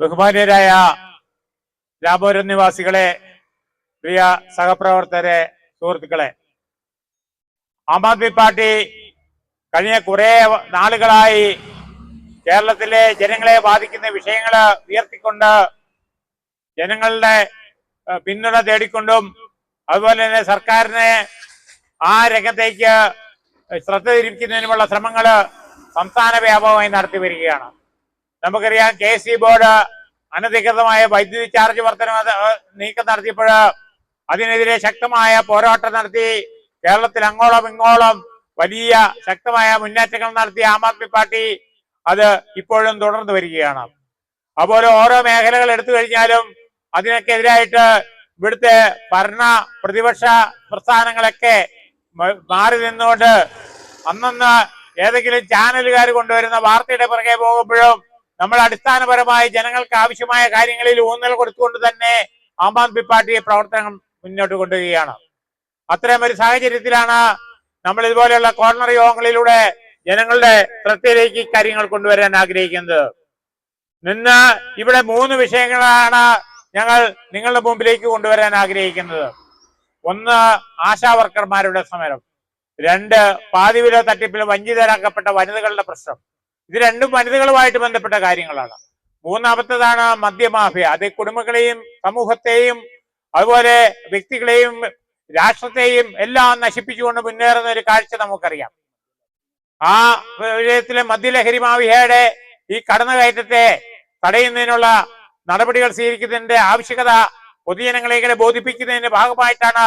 ബഹുമാന്യരായ രാമപുരം നിവാസികളെ പ്രിയ സഹപ്രവർത്തകരെ സുഹൃത്തുക്കളെ ആം ആദ്മി പാർട്ടി കഴിഞ്ഞ കുറെ നാളുകളായി കേരളത്തിലെ ജനങ്ങളെ ബാധിക്കുന്ന വിഷയങ്ങൾ ഉയർത്തിക്കൊണ്ട് ജനങ്ങളുടെ പിന്തുണ തേടിക്കൊണ്ടും അതുപോലെ തന്നെ സർക്കാരിനെ ആ രംഗത്തേക്ക് ശ്രദ്ധ തിരിക്കുന്നതിനുമുള്ള ശ്രമങ്ങൾ സംസ്ഥാന വ്യാപകമായി നടത്തി വരികയാണ്. നമുക്കറിയാം കെ സി ബോർഡ് അനധികൃതമായ വൈദ്യുതി ചാർജ് വർധന നീക്കം നടത്തിയപ്പോൾ അതിനെതിരെ ശക്തമായ പോരാട്ടം നടത്തി കേരളത്തിൽ അങ്ങോളം ഇങ്ങോളം വലിയ ശക്തമായ മുന്നേറ്റങ്ങൾ നടത്തിയ ആം ആദ്മി പാർട്ടി അത് ഇപ്പോഴും തുടർന്നു വരികയാണ്. അതുപോലെ ഓരോ മേഖലകൾ എടുത്തു കഴിഞ്ഞാലും അതിനൊക്കെ എതിരായിട്ട് ഇവിടുത്തെ ഭരണ പ്രതിപക്ഷ പ്രസ്ഥാനങ്ങളൊക്കെ മാറി നിന്നുകൊണ്ട് അന്നന്ന് ഏതെങ്കിലും ചാനലുകാർ കൊണ്ടുവരുന്ന വാർത്തയുടെ പുറകെ പോകുമ്പോഴും നമ്മൾ അടിസ്ഥാനപരമായി ജനങ്ങൾക്ക് ആവശ്യമായ കാര്യങ്ങളിൽ ഊന്നൽ കൊടുത്തുകൊണ്ട് തന്നെ ആം ആദ്മി പാർട്ടിയെ പ്രവർത്തനം മുന്നോട്ട് കൊണ്ടുവരികയാണ്. അത്തരം ഒരു സാഹചര്യത്തിലാണ് നമ്മൾ ഇതുപോലെയുള്ള കോർണർ യോഗങ്ങളിലൂടെ ജനങ്ങളുടെ ശ്രദ്ധയിലേക്ക് കാര്യങ്ങൾ കൊണ്ടുവരാൻ ആഗ്രഹിക്കുന്നത്. നിന്ന് ഇവിടെ മൂന്ന് വിഷയങ്ങളാണ് ഞങ്ങൾ നിങ്ങളുടെ മുമ്പിലേക്ക് കൊണ്ടുവരാൻ ആഗ്രഹിക്കുന്നത്. ഒന്ന് ആശാ വർക്കർമാരുടെ സമരം. രണ്ട് പാതിവില തട്ടിപ്പിൽ വഞ്ചിതരാക്കപ്പെട്ട വനിതകളുടെ പ്രശ്നം. ഇത് രണ്ടും വനിതകളുമായിട്ട് ബന്ധപ്പെട്ട കാര്യങ്ങളാണ്. മൂന്നാമത്തതാണ് മദ്യമാഫിയ. അത് കുടുംബങ്ങളെയും സമൂഹത്തെയും അതുപോലെ വ്യക്തികളെയും രാഷ്ട്രത്തെയും എല്ലാം നശിപ്പിച്ചുകൊണ്ട് മുന്നേറുന്ന ഒരു കാഴ്ച നമുക്കറിയാം. ആ വിഷയത്തിലെ മദ്യലഹരി മാഫിയയുടെ ഈ കടന്നുകയറ്റത്തെ തടയുന്നതിനുള്ള നടപടികൾ സ്വീകരിക്കുന്നതിന്റെ ആവശ്യകത പൊതുജനങ്ങളെ ഇങ്ങനെ ബോധിപ്പിക്കുന്നതിന്റെ ഭാഗമായിട്ടാണ്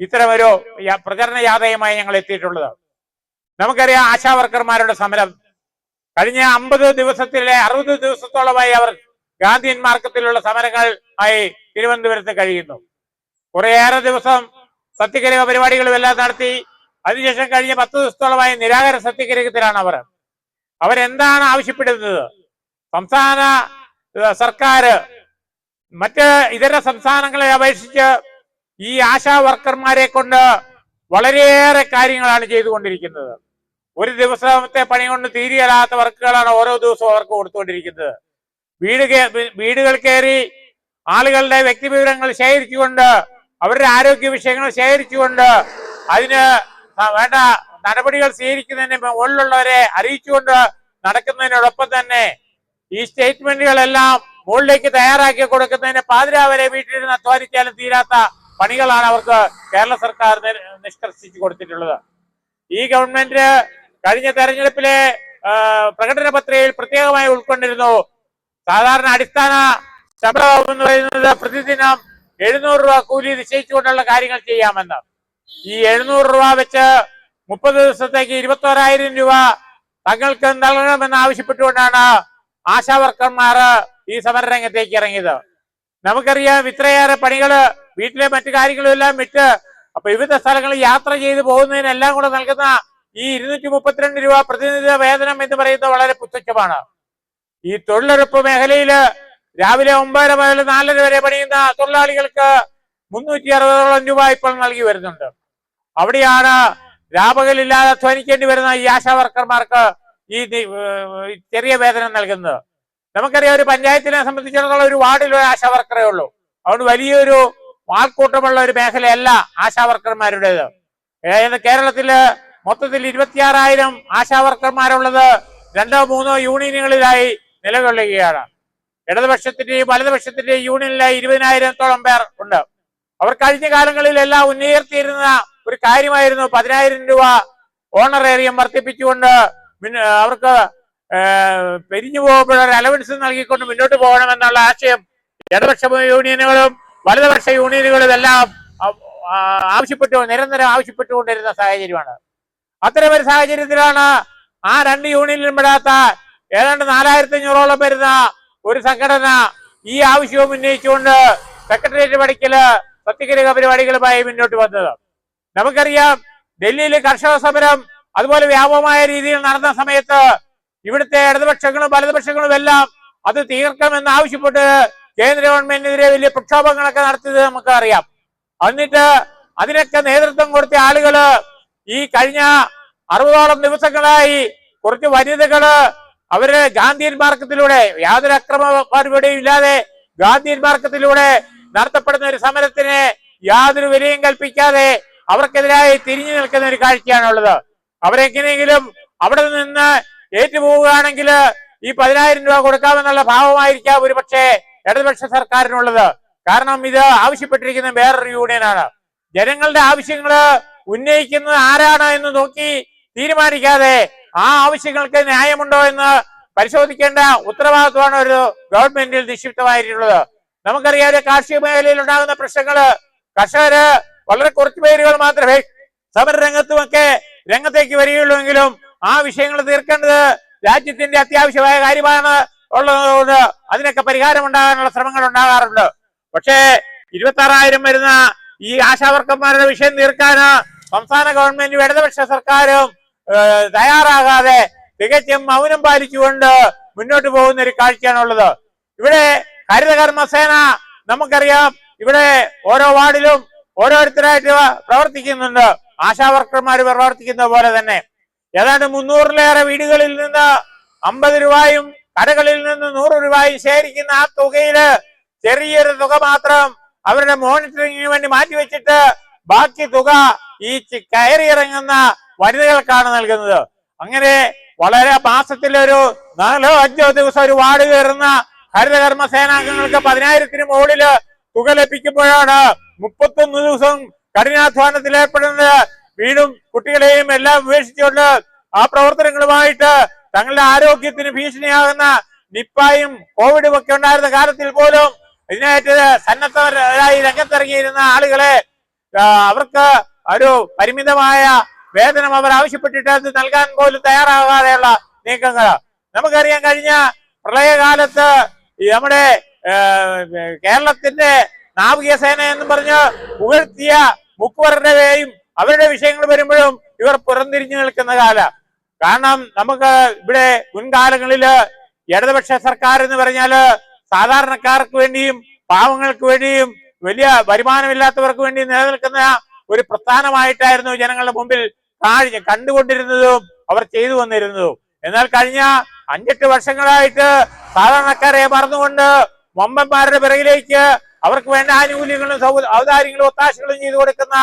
ഇത്തരമൊരു പ്രചരണ യാതയുമായി ഞങ്ങൾ എത്തിയിട്ടുള്ളത്. നമുക്കറിയാം ആശാ വർക്കർമാരുടെ സമരം കഴിഞ്ഞ അമ്പത് ദിവസത്തിലെ അറുപത് ദിവസത്തോളമായി അവർ ഗാന്ധിയൻ മാർക്കത്തിലുള്ള സമരങ്ങൾ ആയി തിരുവനന്തപുരത്ത് കഴിയുന്നു. കുറേയേറെ ദിവസം സത്യഗ്രഹ പരിപാടികളും എല്ലാം നടത്തി അതിനുശേഷം കഴിഞ്ഞ പത്ത് ദിവസത്തോളമായി നിരാകര സത്യഗ്രഹത്തിലാണ് അവർ. അവരെന്താണ് ആവശ്യപ്പെടുന്നത്? സംസ്ഥാന സർക്കാർ മറ്റ് ഇതര സംസ്ഥാനങ്ങളെ അപേക്ഷിച്ച് ഈ ആശാ വർക്കർമാരെ കൊണ്ട് വളരെയേറെ കാര്യങ്ങളാണ് ചെയ്തുകൊണ്ടിരിക്കുന്നത്. ഒരു ദിവസത്തെ പണി കൊണ്ട് തീരെയല്ലാത്ത വർക്കുകളാണ് ഓരോ ദിവസവും അവർക്ക് കൊടുത്തുകൊണ്ടിരിക്കുന്നത്. വീട് വീടുകൾ കയറി ആളുകളുടെ വ്യക്തി വിവരങ്ങൾ ശേഖരിച്ചുകൊണ്ട് അവരുടെ ആരോഗ്യ വിഷയങ്ങൾ ശേഖരിച്ചുകൊണ്ട് അതിന് വേണ്ട നടപടികൾ സ്വീകരിക്കുന്നതിന് മുകളിലുള്ളവരെ അറിയിച്ചുകൊണ്ട് നടക്കുന്നതിനോടൊപ്പം തന്നെ ഈ സ്റ്റേറ്റ്മെന്റുകളെല്ലാം മുകളിലേക്ക് തയ്യാറാക്കി കൊടുക്കുന്നതിന് പാതിരാവരെ വീട്ടിലിരുന്ന് അധ്വാനിച്ചാലും തീരാത്ത പണികളാണ് അവർക്ക് കേരള സർക്കാർ നിഷ്കർഷിച്ചു കൊടുത്തിട്ടുള്ളത്. ഈ ഗവൺമെന്റ് കഴിഞ്ഞ തെരഞ്ഞെടുപ്പിലെ പ്രകടന പത്രികയിൽ പ്രത്യേകമായി ഉൾക്കൊണ്ടിരുന്നു. സാധാരണ അടിസ്ഥാന ശമ്പളം എന്ന് പറയുന്നത് പ്രതിദിനം എഴുന്നൂറ് രൂപ കൂലി നിശ്ചയിച്ചുകൊണ്ടുള്ള കാര്യങ്ങൾ ചെയ്യാമെന്ന്. ഈ എഴുന്നൂറ് രൂപ വെച്ച് മുപ്പത് ദിവസത്തേക്ക് ഇരുപത്തോരായിരം രൂപ തങ്ങൾക്ക് നൽകണമെന്ന് ആവശ്യപ്പെട്ടുകൊണ്ടാണ് ആശാ വർക്കർമാർ ഈ സമരരംഗത്തേക്ക് ഇറങ്ങിയത്. നമുക്കറിയാം ഇത്രയേറെ പണികൾ വീട്ടിലെ മറ്റു കാര്യങ്ങളും എല്ലാം വിട്ട് അപ്പൊ വിവിധ സ്ഥലങ്ങളിൽ യാത്ര ചെയ്ത് പോകുന്നതിനെല്ലാം കൂടെ നൽകുന്ന ഈ ഇരുന്നൂറ്റി മുപ്പത്തിരണ്ട് രൂപ പ്രതിനിധി വേതനം എന്ന് പറയുന്നത് വളരെ പുത്തച്ചമാണ്. ഈ തൊഴിലുറപ്പ് മേഖലയിൽ രാവിലെ ഒമ്പതര മുതൽ നാലര വരെ പണിയുന്ന തൊഴിലാളികൾക്ക് മുന്നൂറ്റി അറുപതോളം രൂപ ഇപ്പോൾ നൽകി വരുന്നുണ്ട്. അവിടെയാണ് രാപകലില്ലാതെ അധ്വാനിക്കേണ്ടി വരുന്ന ഈ ആശാ വർക്കർമാർക്ക് ഈ ചെറിയ വേതനം നൽകുന്നത്. നമുക്കറിയാം ഒരു പഞ്ചായത്തിനെ സംബന്ധിച്ചിടത്തോളം ഒരു വാർഡിൽ ഒരു ആശാ വർക്കറേ ഉള്ളൂ. അതുകൊണ്ട് വലിയൊരു ആൾക്കൂട്ടമുള്ള ഒരു മേഖലയല്ല ആശാ വർക്കർമാരുടേത്. കേരളത്തിൽ മൊത്തത്തിൽ ഇരുപത്തിയാറായിരം ആശാവർക്കർമാരുള്ളത് രണ്ടോ മൂന്നോ യൂണിയനുകളിലായി നിലകൊള്ളുകയാണ്. ഇടതുപക്ഷത്തിന്റെയും വലതുപക്ഷത്തിന്റെയും യൂണിയനിലായി ഇരുപതിനായിരത്തോളം പേർ ഉണ്ട്. അവർ കഴിഞ്ഞ കാലങ്ങളിലെല്ലാം ഉന്നയിർത്തിയിരുന്ന ഒരു കാര്യമായിരുന്നു പതിനായിരം രൂപ ഓണറേറിയം വർദ്ധിപ്പിച്ചുകൊണ്ട് അവർക്ക് പിരിഞ്ഞു പോകുമ്പോൾ അലവൻസ് നൽകിക്കൊണ്ട് മുന്നോട്ട് പോകണമെന്നുള്ള ആശയം ഇടതുപക്ഷ യൂണിയനുകളും വലതുപക്ഷ യൂണിയനുകളും എല്ലാം ആവശ്യപ്പെട്ടു നിരന്തരം ആവശ്യപ്പെട്ടുകൊണ്ടിരുന്ന സാഹചര്യമാണ്. അത്തരം ഒരു സാഹചര്യത്തിലാണ് ആ രണ്ട് യൂണിയനിലും പെടാത്ത ഏതാണ്ട് നാലായിരത്തി അഞ്ഞൂറോളം വരുന്ന ഒരു സംഘടന ഈ ആവശ്യവും ഉന്നയിച്ചുകൊണ്ട് സെക്രട്ടേറിയറ്റ് പടിക്കൽ സത്യഗ്രഹ പരിപാടികളുമായി മുന്നോട്ട് വന്നത്. നമുക്കറിയാം ഡൽഹിയിൽ കർഷക സമരം അതുപോലെ വ്യാപകമായ രീതിയിൽ നടന്ന സമയത്ത് ഇവിടുത്തെ ഇടതുപക്ഷങ്ങളും വലതുപക്ഷങ്ങളും എല്ലാം അത് തീർക്കണമെന്ന് ആവശ്യപ്പെട്ട് കേന്ദ്ര ഗവൺമെന്റിനെതിരെ വലിയ പ്രക്ഷോഭങ്ങളൊക്കെ നടത്തിയത് നമുക്ക് അറിയാം എന്നിട്ട് അതിനൊക്കെ നേതൃത്വം കൊടുത്ത ആളുകൾ ഈ കഴിഞ്ഞ അറുപതോളം ദിവസങ്ങളായി കുറച്ച് വനിതകൾ അവരെ ഗാന്ധിയൻ മാർഗത്തിലൂടെ യാതൊരു അക്രമ പരിപാടിയും ഇല്ലാതെ ഗാന്ധിയൻ മാർഗത്തിലൂടെ നടത്തപ്പെടുന്ന ഒരു സമരത്തിന് യാതൊരു വിലയും കൽപ്പിക്കാതെ അവർക്കെതിരായി തിരിഞ്ഞു നിൽക്കുന്ന ഒരു കാഴ്ചയാണുള്ളത്. അവരെങ്ങനെയെങ്കിലും അവിടെ നിന്ന് ഏറ്റുപോവുകയാണെങ്കിൽ ഈ പതിനായിരം രൂപ കൊടുക്കാമെന്നുള്ള ഭാവമായിരിക്കാം ഒരു പക്ഷേ ഇടതുപക്ഷ സർക്കാരിനുള്ളത്. കാരണം ഇത് ആവശ്യപ്പെട്ടിരിക്കുന്ന വേറൊരു യൂണിയനാണ് ജനങ്ങളുടെ ആവശ്യങ്ങൾ ഉന്നയിക്കുന്നത് ആരാണ് എന്ന് നോക്കി തീരുമാനിക്കാതെ ആ ആവശ്യങ്ങൾക്ക് ന്യായമുണ്ടോ എന്ന് പരിശോധിക്കേണ്ട ഉത്തരവാദിത്വമാണ് ഒരു ഗവൺമെന്റിൽ നിക്ഷിപ്തമായിട്ടുള്ളത്. നമുക്കറിയാതെ കാർഷിക മേഖലയിൽ ഉണ്ടാകുന്ന പ്രശ്നങ്ങൾ കർഷകര് വളരെ കുറച്ച് പേരുകൾ മാത്രമേ സമരരംഗത്തുമൊക്കെ രംഗത്തേക്ക് വരികയുള്ളൂ എങ്കിലും ആ വിഷയങ്ങൾ തീർക്കേണ്ടത് രാജ്യത്തിന്റെ അത്യാവശ്യമായ കാര്യമാണ് ഉള്ളതുകൊണ്ട് അതിനൊക്കെ പരിഹാരം ഉണ്ടാകാനുള്ള ശ്രമങ്ങൾ ഉണ്ടാകാറുണ്ട്. പക്ഷേ ഇരുപത്തി ആറായിരം വരുന്ന ഈ ആശാവർക്കന്മാരുടെ വിഷയം തീർക്കാന് സംസ്ഥാന ഗവൺമെന്റും ഇടതുപക്ഷ സർക്കാരും തയ്യാറാകാതെ തികച്ചും മൗനം പാലിച്ചുകൊണ്ട് മുന്നോട്ട് പോകുന്ന ഒരു കാഴ്ചയാണുള്ളത്. ഇവിടെ ഹരിതകർമ്മസേന നമുക്കറിയാം ഇവിടെ ഓരോ വാർഡിലും ഓരോരുത്തരായിട്ട് പ്രവർത്തിക്കുന്നുണ്ട്. ആശാവർക്കർമാർ പ്രവർത്തിക്കുന്ന പോലെ തന്നെ. ഏതാണ്ട് മുന്നൂറിലേറെ വീടുകളിൽ നിന്ന് അമ്പത് രൂപയും കടകളിൽ നിന്ന് നൂറ് രൂപയും ശേഖരിക്കുന്ന ആ തുകയിൽ ചെറിയൊരു തുക മാത്രം അവരുടെ മോണിറ്ററിംഗിന് വേണ്ടി മാറ്റിവെച്ചിട്ട് ബാക്കി തുക ഈ കയറിയിറങ്ങുന്ന വനിതകൾക്കാണ് നൽകുന്നത്. അങ്ങനെ വളരെ മാസത്തിലൊരു നാലോ അഞ്ചോ ദിവസം ഒരു വാർഡ് കയറുന്ന ഹരിതകർമ്മ സേനാംഗങ്ങൾക്ക് പതിനായിരത്തിന് മുകളിൽ തുക ലഭിക്കുമ്പോഴാണ് മുപ്പത്തൊന്ന് ദിവസം കഠിനാധ്വാനത്തിൽ ഏർപ്പെടുന്നത്. വീടും കുട്ടികളെയും എല്ലാം ഉപേക്ഷിച്ചുകൊണ്ട് ആ പ്രവർത്തനങ്ങളുമായിട്ട് തങ്ങളുടെ ആരോഗ്യത്തിന് ഭീഷണിയാകുന്ന നിപ്പായും കോവിഡും ഒക്കെ ഉണ്ടായിരുന്ന കാലത്തിൽ പോലും ഇതിനായിട്ട് സന്നദ്ധരായി രംഗത്തിറങ്ങിയിരുന്ന ആളുകളെ അവർക്ക് ഒരു പരിമിതമായ വേതനം അവർ ആവശ്യപ്പെട്ടിട്ട് നൽകാൻ പോലും തയ്യാറാകാതെയുള്ള നീക്കങ്ങൾ. നമുക്കറിയാം കഴിഞ്ഞ പ്രളയകാലത്ത് നമ്മുടെ കേരളത്തിന്റെ നാവിക സേന എന്ന് പറഞ്ഞ് പുകഴ്ത്തിയ മുക്കുവരുടെയും അവരുടെ വിഷയങ്ങൾ വരുമ്പോഴും ഇവർ പുറംതിരിഞ്ഞു നിൽക്കുന്ന കാല. കാരണം നമുക്ക് ഇവിടെ മുൻകാലങ്ങളിൽ ഇടതുപക്ഷ സർക്കാർ എന്ന് പറഞ്ഞാൽ സാധാരണക്കാർക്ക് വേണ്ടിയും പാവങ്ങൾക്ക് വേണ്ടിയും വലിയ വരുമാനമില്ലാത്തവർക്ക് വേണ്ടി നിലനിൽക്കുന്ന ഒരു പ്രസ്ഥാനമായിട്ടായിരുന്നു ജനങ്ങളുടെ മുമ്പിൽ കാഴ്ച കണ്ടുകൊണ്ടിരുന്നതും അവർ ചെയ്തു വന്നിരുന്നതും. എന്നാൽ കഴിഞ്ഞ അഞ്ചെട്ട് വർഷങ്ങളായിട്ട് സാധാരണക്കാരെ മറന്നുകൊണ്ട് വമ്പന്മാരുടെ പിറകിലേക്ക് അവർക്ക് വേണ്ട ആനുകൂല്യങ്ങളും ഔദാര്യങ്ങളും ഒത്താശകളും ചെയ്തു കൊടുക്കുന്ന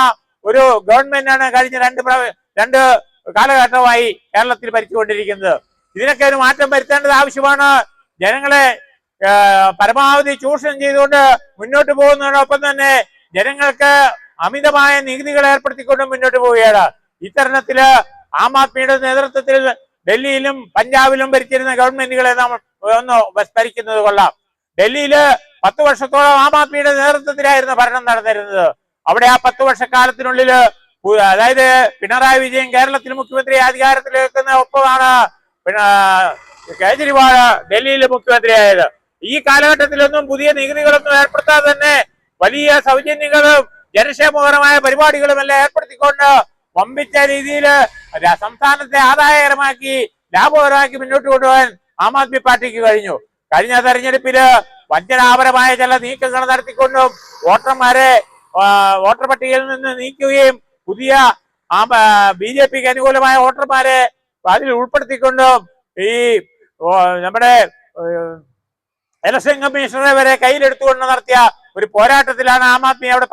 ഒരു ഗവൺമെന്റാണ് കഴിഞ്ഞ രണ്ട് രണ്ട് കാലഘട്ടമായി കേരളത്തിൽ ഭരിച്ചുകൊണ്ടിരിക്കുന്നത്. ഇതിനൊക്കെ ഒരു മാറ്റം വരുത്തേണ്ടത് ആവശ്യമാണ്. ജനങ്ങളെ പരമാവധി ചൂഷണം ചെയ്തുകൊണ്ട് മുന്നോട്ട് പോകുന്നതിനൊപ്പം തന്നെ ജനങ്ങൾക്ക് അമിതമായ നികുതികൾ ഏർപ്പെടുത്തിക്കൊണ്ട് മുന്നോട്ട് പോവുകയാണ്. ഇത്തരണത്തിൽ ആം ആദ്മിയുടെ നേതൃത്വത്തിൽ ഡൽഹിയിലും പഞ്ചാബിലും ഭരിച്ചിരുന്ന ഗവൺമെന്റുകളെ നാം ഒന്ന് സ്മരിക്കുന്നത് കൊള്ളാം. ഡൽഹിയിൽ പത്ത് വർഷത്തോളം ആം ആദ്മിയുടെ നേതൃത്വത്തിലായിരുന്നു ഭരണം നടന്നിരുന്നത്. അവിടെ ആ പത്ത് വർഷക്കാലത്തിനുള്ളിൽ പു- അതായത് പിണറായി വിജയൻ കേരളത്തിൽ മുഖ്യമന്ത്രി അധികാരത്തിൽ വെക്കുന്ന ഒപ്പമാണ് കേജ്രിവാൾ ഡൽഹിയിലെ മുഖ്യമന്ത്രിയായത്. ഈ കാലഘട്ടത്തിലൊന്നും പുതിയ നികുതികളൊന്നും ഏർപ്പെടുത്താതെ തന്നെ വലിയ സൗജന്യങ്ങളും ജനക്ഷേമകരമായ പരിപാടികളും എല്ലാം ഏർപ്പെടുത്തിക്കൊണ്ട് വമ്പിച്ച രീതിയിൽ സംസ്ഥാനത്തെ ആദായകരമാക്കി ലാഭകരമാക്കി മുന്നോട്ട് കൊണ്ടുപോകാൻ ആം ആദ്മി പാർട്ടിക്ക് കഴിഞ്ഞു. കഴിഞ്ഞ തെരഞ്ഞെടുപ്പിൽ വഞ്ചനാപരമായ ചില നീക്കങ്ങൾ നടത്തിക്കൊണ്ടും വോട്ടർമാരെ വോട്ടർ പട്ടികയിൽ നിന്ന് നീക്കുകയും പുതിയ ബി ജെ പിക്ക് അനുകൂലമായ വോട്ടർമാരെ അതിൽ ഉൾപ്പെടുത്തിക്കൊണ്ടും ഈ നമ്മുടെ ഇലക്ഷൻ കമ്മീഷണറെ വരെ കയ്യിലെടുത്തുകൊണ്ട് നടത്തിയ ഒരു പോരാട്ടത്തിലാണ് ആം ആദ്മി അവിടെ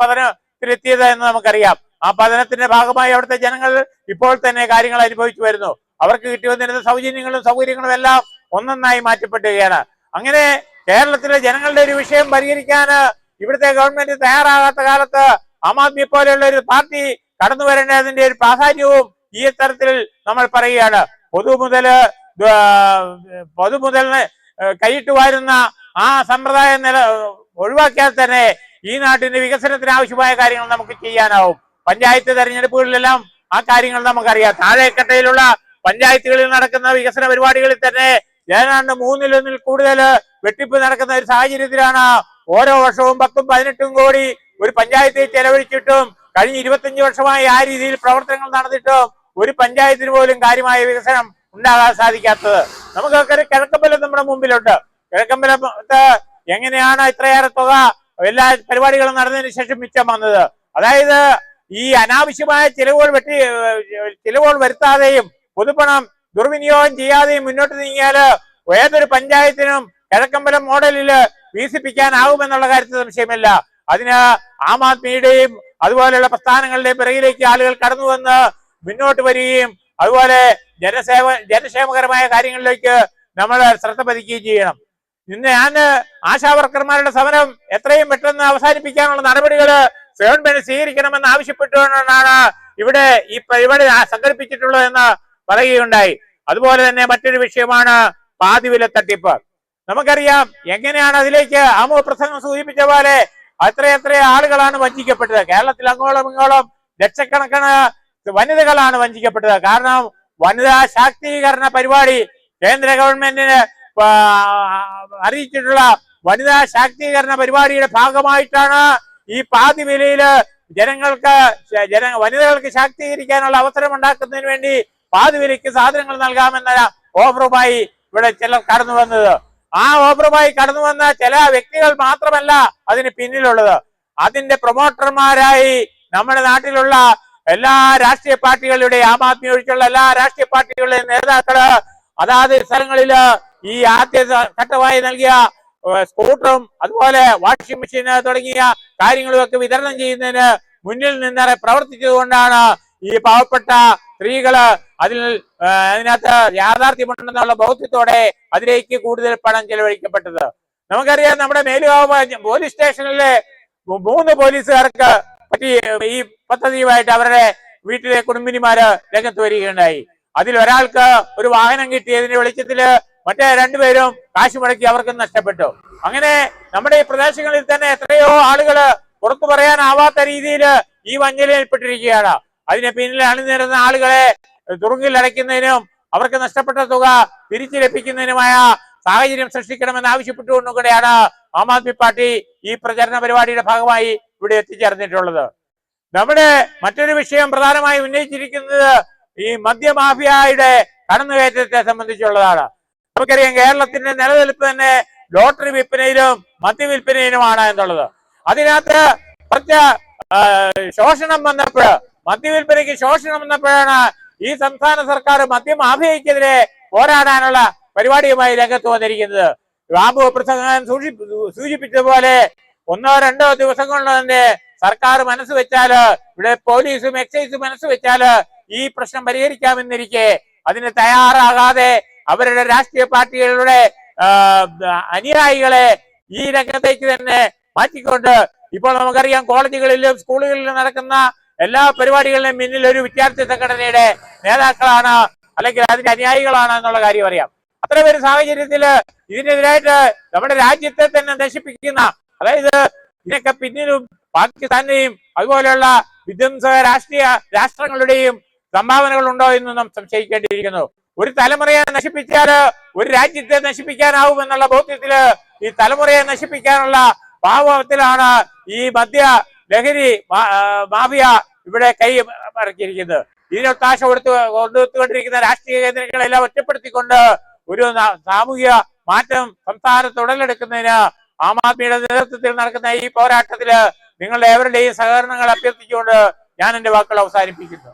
പതനത്തിലെത്തിയത് എന്ന് നമുക്കറിയാം. ആ പതനത്തിന്റെ ഭാഗമായി അവിടുത്തെ ജനങ്ങൾ ഇപ്പോൾ തന്നെ കാര്യങ്ങൾ അനുഭവിച്ചു വരുന്നു. അവർക്ക് കിട്ടി വന്നിരുന്ന സൗജന്യങ്ങളും സൗകര്യങ്ങളും എല്ലാം ഒന്നൊന്നായി മാറ്റപ്പെടുകയാണ്. അങ്ങനെ കേരളത്തിലെ ജനങ്ങളുടെ ഒരു വിഷയം പരിഹരിക്കാൻ ഇവിടുത്തെ ഗവൺമെന്റ് തയ്യാറാകാത്ത കാലത്ത് ആം ആദ്മി പോലെയുള്ള ഒരു പാർട്ടി കടന്നു വരേണ്ടതിന്റെ ഒരു പ്രാധാന്യവും ഈ തരത്തിൽ നമ്മൾ പറയുകയാണ്. പൊതു മുതൽ പൊതു മുതൽ കൈയിട്ട് വരുന്ന ആ സമ്പ്രദായം നില ഒഴിവാക്കിയാൽ തന്നെ ഈ നാട്ടിന്റെ വികസനത്തിന് ആവശ്യമായ കാര്യങ്ങൾ നമുക്ക് ചെയ്യാനാവും. പഞ്ചായത്ത് തെരഞ്ഞെടുപ്പുകളിലെല്ലാം ആ കാര്യങ്ങൾ നമുക്കറിയാം. താഴെക്കട്ടയിലുള്ള പഞ്ചായത്തുകളിൽ നടക്കുന്ന വികസന പരിപാടികളിൽ തന്നെ ഏതാണ്ട് മൂന്നിലൊന്നിൽ കൂടുതൽ വെട്ടിപ്പ് നടക്കുന്ന ഒരു സാഹചര്യത്തിലാണ് ഓരോ വർഷവും പത്തും പതിനെട്ടും കോടി ഒരു പഞ്ചായത്തിൽ ചെലവഴിച്ചിട്ടും കഴിഞ്ഞ ഇരുപത്തിയഞ്ച് വർഷമായി ആ രീതിയിൽ പ്രവർത്തനങ്ങൾ നടന്നിട്ടും ഒരു പഞ്ചായത്തിന് പോലും കാര്യമായ വികസനം ഉണ്ടാകാൻ സാധിക്കാത്തത്. നമുക്കൊക്കെ കിഴക്കമ്പലം നമ്മുടെ മുമ്പിലുണ്ട്. കിഴക്കമ്പലത്ത് എങ്ങനെയാണ് ഇത്രയേറെ തുക എല്ലാ പരിപാടികളും നടന്നതിന് ശേഷം മിച്ചം വന്നത്. അതായത് ഈ അനാവശ്യമായ ചിലവുകൾ വെട്ടി ചിലവുകൾ വരുത്താതെയും പൊതുപണം ദുർവിനിയോഗം ചെയ്യാതെയും മുന്നോട്ട് നീങ്ങിയാൽ ഏതൊരു പഞ്ചായത്തിനും കിഴക്കമ്പലം മോഡലിൽ വീസിപ്പിക്കാനാവുമെന്നുള്ള കാര്യത്തിൽ സംശയമില്ല. അതിന് ആം ആദ്മിയുടെയും അതുപോലെയുള്ള പ്രസ്ഥാനങ്ങളുടെയും പിറകിലേക്ക് ആളുകൾ കടന്നു വന്ന് മുന്നോട്ട് വരികയും അതുപോലെ ജനസേവ ജനക്ഷേമകരമായ കാര്യങ്ങളിലേക്ക് നമ്മൾ ശ്രദ്ധ പതിക്കുകയും ചെയ്യണം. ഇന്ന് ഞാൻ ആശാവർക്കർമാരുടെ സമരം എത്രയും പെട്ടെന്ന് അവസാനിപ്പിക്കാനുള്ള നടപടികൾ ഗവൺമെന്റ് സ്വീകരിക്കണമെന്ന് ആവശ്യപ്പെട്ടുകൊണ്ടാണ് ഇവിടെ ഈ പരിപാടി സംഘടിപ്പിച്ചിട്ടുള്ളത് എന്ന് പറയുകയുണ്ടായി. അതുപോലെ തന്നെ മറ്റൊരു വിഷയമാണ് പാതിവില തട്ടിപ്പ്. നമുക്കറിയാം എങ്ങനെയാണ് അതിലേക്ക് ആമുഖ പ്രസംഗം സൂചിപ്പിച്ച പോലെ അത്രയത്ര ആളുകളാണ് വഞ്ചിക്കപ്പെട്ടത്. കേരളത്തിൽ അങ്ങോളം ഇങ്ങോളം ലക്ഷക്കണക്കിന് വനിതകളാണ് വഞ്ചിക്കപ്പെട്ടത്. കാരണം വനിതാ ശാക്തീകരണ പരിപാടി കേന്ദ്ര ഗവൺമെന്റിന് അറിയിച്ചിട്ടുള്ള വനിതാ ശാക്തീകരണ പരിപാടിയുടെ ഭാഗമായിട്ടാണ് ഈ പാതി വിലയിൽ ജനങ്ങൾക്ക് ജന വനിതകൾക്ക് ശാക്തീകരിക്കാനുള്ള അവസരം ഉണ്ടാക്കുന്നതിന് വേണ്ടി പാതി വിലയ്ക്ക് സാധനങ്ങൾ നൽകാമെന്ന ഓഫറുമായി ഇവിടെ ചിലർ കടന്നു വന്നത്. ആ ഓഫറുമായി കടന്നു വന്ന ചില വ്യക്തികൾ മാത്രമല്ല അതിന് പിന്നിലുള്ളത്. അതിന്റെ പ്രൊമോട്ടർമാരായി നമ്മുടെ നാട്ടിലുള്ള എല്ലാ രാഷ്ട്രീയ പാർട്ടികളുടെ ആം ആദ്മി ഒഴിച്ചുള്ള എല്ലാ രാഷ്ട്രീയ പാർട്ടികളുടെയും നേതാക്കൾ അതാത് സ്ഥലങ്ങളിൽ ഈ ആദ്യ ഘട്ടമായി നൽകിയ സ്കൂട്ടറും അതുപോലെ വാഷിംഗ് മെഷീൻ തുടങ്ങിയ കാര്യങ്ങളുമൊക്കെ വിതരണം ചെയ്യുന്നതിന് മുന്നിൽ നിന്നേറെ പ്രവർത്തിച്ചതുകൊണ്ടാണ് ഈ പാവപ്പെട്ട സ്ത്രീകൾ അതിൽ അതിനകത്ത് യാഥാർത്ഥ്യമുണ്ടെന്നുള്ള ബോധ്യത്തോടെ അതിലേക്ക് കൂടുതൽ പണം ചെലവഴിക്കപ്പെട്ടത്. നമുക്കറിയാം നമ്മുടെ മേലുകാവ് പോലീസ് സ്റ്റേഷനിലെ മൂന്ന് പോലീസുകാർക്ക് പറ്റി ഈ പദ്ധതിയുമായിട്ട് അവരുടെ വീട്ടിലെ കുടുംബിനിമാര് രംഗത്ത് വരികയുണ്ടായി. അതിൽ ഒരാൾക്ക് ഒരു വാഹനം കിട്ടിയതിന്റെ വെളിച്ചത്തിൽ മറ്റേ രണ്ടുപേരും കാശ് മുടക്കി അവർക്കും നഷ്ടപ്പെട്ടു. അങ്ങനെ നമ്മുടെ ഈ പ്രദേശങ്ങളിൽ തന്നെ എത്രയോ ആളുകൾ പുറത്തു പറയാനാവാത്ത രീതിയിൽ ഈ വഞ്ചനയിൽപ്പെട്ടിരിക്കുകയാണ് അതിന് പിന്നിൽ അണിനിരുന്ന ആളുകളെ തുറുങ്കിൽ അടയ്ക്കുന്നതിനും അവർക്ക് നഷ്ടപ്പെട്ട തുക തിരിച്ചു ലഭിക്കുന്നതിനുമായ സാഹചര്യം സൃഷ്ടിക്കണമെന്ന് ആവശ്യപ്പെട്ടുകൊണ്ടും കൂടെയാണ് ആം ആദ്മി പാർട്ടി ഈ പ്രചരണ പരിപാടിയുടെ ഭാഗമായി ഇവിടെ എത്തിച്ചേർന്നിട്ടുള്ളത്. നമ്മുടെ മറ്റൊരു വിഷയം പ്രധാനമായി ഉന്നയിച്ചിരിക്കുന്നത് ഈ മദ്യമാഫിയയുടെ കടന്നുകയറ്റത്തെ സംബന്ധിച്ചുള്ളതാണ്. നമുക്കറിയാം കേരളത്തിന്റെ നിലനിൽപ്പ് തന്നെ ലോട്ടറി വിൽപ്പനയിലും മദ്യവിൽപ്പനയിലുമാണ് എന്നുള്ളത്. അതിനകത്ത് കുറച്ച് ശോഷണം വന്നപ്പോൾ മദ്യവിൽപ്പനയ്ക്ക് ശോഷണം വന്നപ്പോഴാണ് ഈ സംസ്ഥാന സർക്കാർ മദ്യമാഫിയക്കെതിരെ പോരാടാനുള്ള പരിപാടിയുമായി രംഗത്ത് വന്നിരിക്കുന്നത്. ബാബു പ്രസംഗം സൂചി സൂചിപ്പിച്ചതുപോലെ ഒന്നോ രണ്ടോ ദിവസം കൊണ്ട് തന്നെ സർക്കാർ മനസ്സ് വെച്ചാൽ ഇവിടെ പോലീസും എക്സൈസും മനസ്സ് വെച്ചാൽ ഈ പ്രശ്നം പരിഹരിക്കാമെന്നിരിക്കെ അതിന് തയ്യാറാകാതെ അവരുടെ രാഷ്ട്രീയ പാർട്ടികളുടെ അനുയായികളെ ഈ രംഗത്തേക്ക് തന്നെ മാറ്റിക്കൊണ്ട് ഇപ്പോൾ നമുക്കറിയാം കോളേജുകളിലും സ്കൂളുകളിലും നടക്കുന്ന എല്ലാ പരിപാടികളിലും മുന്നിൽ ഒരു വിദ്യാർത്ഥി സംഘടനയുടെ നേതാക്കളാണ് അല്ലെങ്കിൽ അതിന്റെ അനുയായികളാണ് എന്നുള്ള കാര്യം അറിയാം. അത്ര ഒരു സാഹചര്യത്തിൽ ഇതിനെതിരായിട്ട് നമ്മുടെ രാജ്യത്തെ തന്നെ നശിപ്പിക്കുന്ന അതായത് ഇതിനൊക്കെ പിന്നിലും പാകിസ്ഥാന്റെയും അതുപോലെയുള്ള വിധ്വംസക രാഷ്ട്രീയ രാഷ്ട്രങ്ങളുടെയും സംഭാവനകൾ ഉണ്ടോ എന്ന് നാം സംശയിക്കേണ്ടിയിരിക്കുന്നു. ഒരു തലമുറയെ നശിപ്പിച്ചാൽ ഒരു രാജ്യത്തെ നശിപ്പിക്കാനാവും എന്നുള്ള ബോധ്യത്തിൽ ഈ തലമുറയെ നശിപ്പിക്കാനുള്ള ഭാവത്തിലാണ് ഈ മദ്യ ലഹരി മാഫിയ ഇവിടെ കൈ പറക്കിയിരിക്കുന്നത് ഇതിനൊത്താശ കൊടുത്ത് കൊണ്ടുകൊണ്ടിരിക്കുന്ന രാഷ്ട്രീയ കേന്ദ്രങ്ങളെല്ലാം ഒറ്റപ്പെടുത്തിക്കൊണ്ട് ഒരു സാമൂഹിക മാറ്റം സംസ്ഥാനത്ത് ഉടലെടുക്കുന്നതിന് ആം ആദ്മിയുടെ നേതൃത്വത്തിൽ നടക്കുന്ന ഈ പോരാട്ടത്തിൽ നിങ്ങളുടെ ഏവരുടെയും സഹകരണങ്ങൾ അഭ്യർത്ഥിച്ചുകൊണ്ട് ഞാൻ എന്റെ വാക്കുകൾ അവസാനിപ്പിക്കുന്നു.